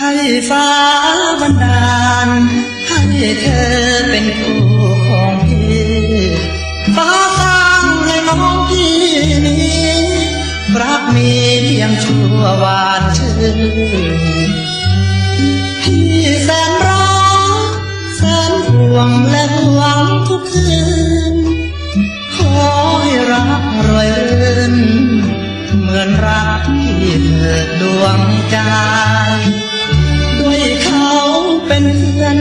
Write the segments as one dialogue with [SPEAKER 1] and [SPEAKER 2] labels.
[SPEAKER 1] ฟ้าบันดาล ให้เธอเป็นคู่ของพี่ฟ้าสร้างให้น้องพี่นี้รักมีเพียงชั่ววานชื่นพี่แสนรักแสนห่วงและหวังทุกคืน ขอให้รักรอยรื่นเหมือนรักที่เถิดวงใจ เป็นเพื่อน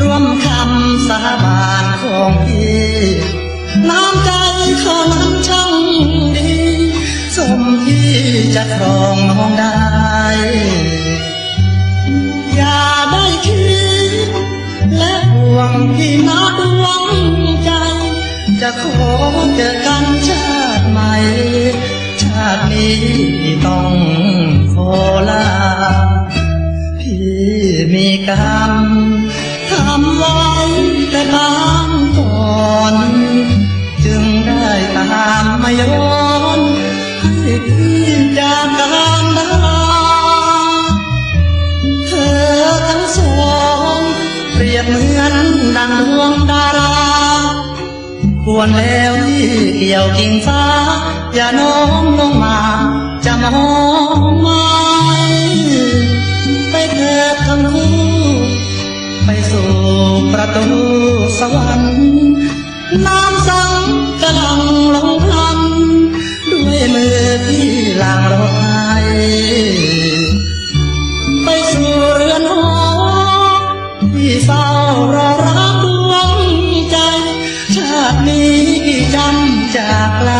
[SPEAKER 1] ร่วมคำสาบานของพี่น้ำใจเขานั้นช่างดีสมที่จะครองน้องได้ อย่าได้คิด และห่วงพี่นาดวงใจ จะขอเจอกันชาติใหม่ ชาตินี้ต้องขอลา มีกรรมทำไว้แต่บางก่อนจึงได้ตามมาย้อนให้พี่จากกันดาเธอทั้งสองเปรียบเหมือนดังดวงดาราควรแล้วที่เกี่ยวกิ่งฟ้า อย่าโน้มลงมาจะมอง สวรรค์น้ำสังกำลังลงพลันด้วยมือที่ล้างรถให้ไปสู่เรือนหอที่เศร้ารอรับดวงใจ ชาตินี้พี่จำจากไกล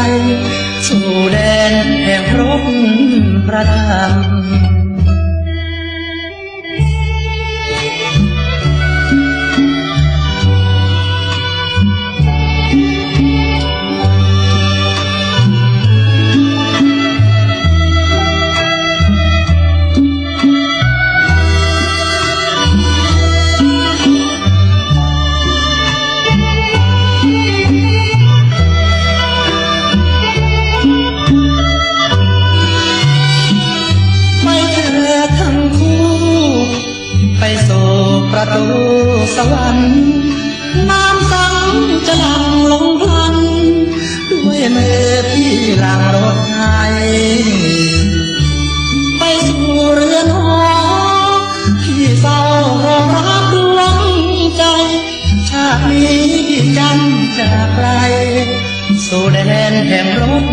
[SPEAKER 1] สู่แดนแห่งรบประธรรม ประตูสวรรค์น้ำสังจะหลั่งลงพลัน ด้วยมือที่หลังรถไห้ไปสู่เรือนหอที่เฝ้ารอรับดวงใจ ชาตินี้พี่จำจากไกลสู่แดนแห่งรถ